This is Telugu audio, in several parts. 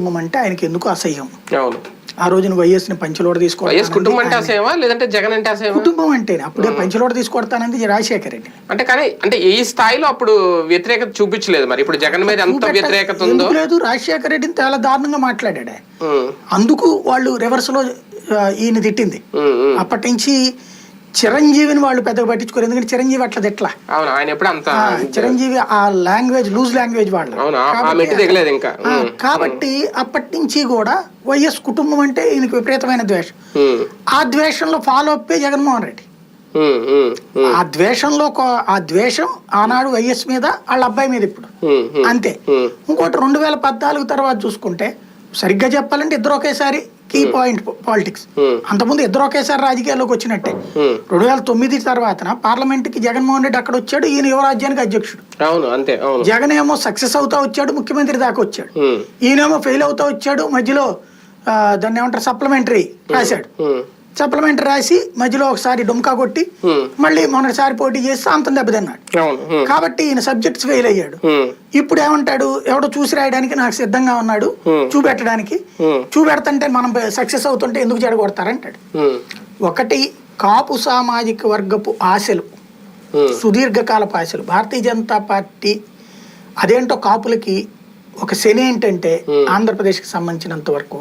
కుటుంబం అంటే ఆయనకి ఎందుకు అసహ్యం? అవును. ఆ రోజున వైఎస్ని పంచలోడ వైఎస్ తీసుకోవడం కుటుంబం అంటే లేదంటే జగన్ అంటే అసేమా కుటుంబం అంటే అప్పుడే పంచలోడ తీసుకొడతానంది రాజశేఖర రెడ్డి. అంటే కానీ అంటే ఈ స్థాయిలో అప్పుడు వ్యతిరేకత చూపించలేదు మరి? ఇప్పుడు జగన్ మీద ఎంత వ్యతిరేకత ఉందో? ఎందుకు లేదు? రాజశేఖర రెడ్డిని చాలా దారుణంగా మాట్లాడాడు ఆయన. ఉమ్, అందుకు వాళ్ళు రివర్స్లో ఆ, ఈయన తిట్టింది. ఉమ్, ఉమ్. అప్పటి నుంచి చిరంజీవిని వాళ్ళు పెద్దగా పట్టించుకోరు. ఎందుకంటే చిరంజీవి అట్లా తిట్లా అవును ఆయన ఎప్పుడు అంత చిరంజీవి ఆ లాంగ్వేజ్ లూజ్ లాంగ్వేజ్ వాళ్ళు. కాబట్టి ఇంకా. అప్పటి నుంచి కూడా వైఎస్ కుటుంబం అంటే ఈయనకి విపరీతమైన ద్వేషం. ఆ ద్వేషంలో ఫాలో అప్పే జగన్మోహన్ రెడ్డి. ఆ ద్వేషంలో ఆ ద్వేషం ఆనాడు వైఎస్ మీద వాళ్ళ అబ్బాయి మీద ఇప్పుడు. అంతే. ఇంకోటి రెండు వేల పద్నాలుగు తర్వాత చూసుకుంటే సరిగ్గా చెప్పాలంటే ఇద్దరు ఒకేసారి కీ పాయింట్ పాలిటిక్స్ Hmm. అంతకుముందు ఇద్దరు ఒకేసారి రాజకీయాల్లోకి వచ్చినట్టే. ఉమ్. రెండు వేల తొమ్మిది తర్వాత పార్లమెంట్కి జగన్మోహన్ రెడ్డి అక్కడ వచ్చాడు ఈయన యువరాజ్యానికి అధ్యక్షుడు. అవును అంతే జగన్ ఏమో సక్సెస్ అవుతా వచ్చాడు ముఖ్యమంత్రి దాకా వచ్చాడు. ఉమ్, ఈయనేమో ఫెయిల్ అవుతా వచ్చాడు మధ్యలో దాన్ని ఏమంటారు సప్లిమెంటరీ రాశాడు. ఉమ్, సప్లిమెంటరీ రాసి మధ్యలో ఒకసారి డుమ్కా కొట్టి మళ్ళీ మొన్నటిసారి పోటీ చేసి అంతం దెబ్బతిన్నాడు. కాబట్టి ఈయన సబ్జెక్ట్స్ ఫెయిల్ అయ్యాడు. ఇప్పుడు ఏమంటాడు? ఎవడో చూసి రాయడానికి నాకు సిద్ధంగా ఉన్నాడు. చూపెట్టడానికి. చూపెడతంటే మనం సక్సెస్ అవుతుంటే ఎందుకు చెడగొడతారంటాడు ఉమ్, ఒకటి కాపు సామాజిక వర్గపు ఆశలు. సుదీర్ఘకాలపు ఆశలు. భారతీయ జనతా పార్టీ అదేంటో కాపులకి ఒక శని ఏంటంటే ఆంధ్రప్రదేశ్కి సంబంధించినంత వరకు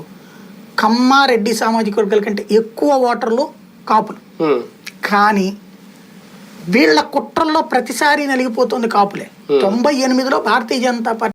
కమ్మారెడ్డి సామాజిక వర్గాల కంటే ఎక్కువ ఓటర్లు కాపులు. కానీ వీళ్ళ కుట్రల్లో ప్రతిసారి నలిగిపోతుంది కాపులే. తొంభై ఎనిమిదిలో భారతీయ జనతా పార్టీ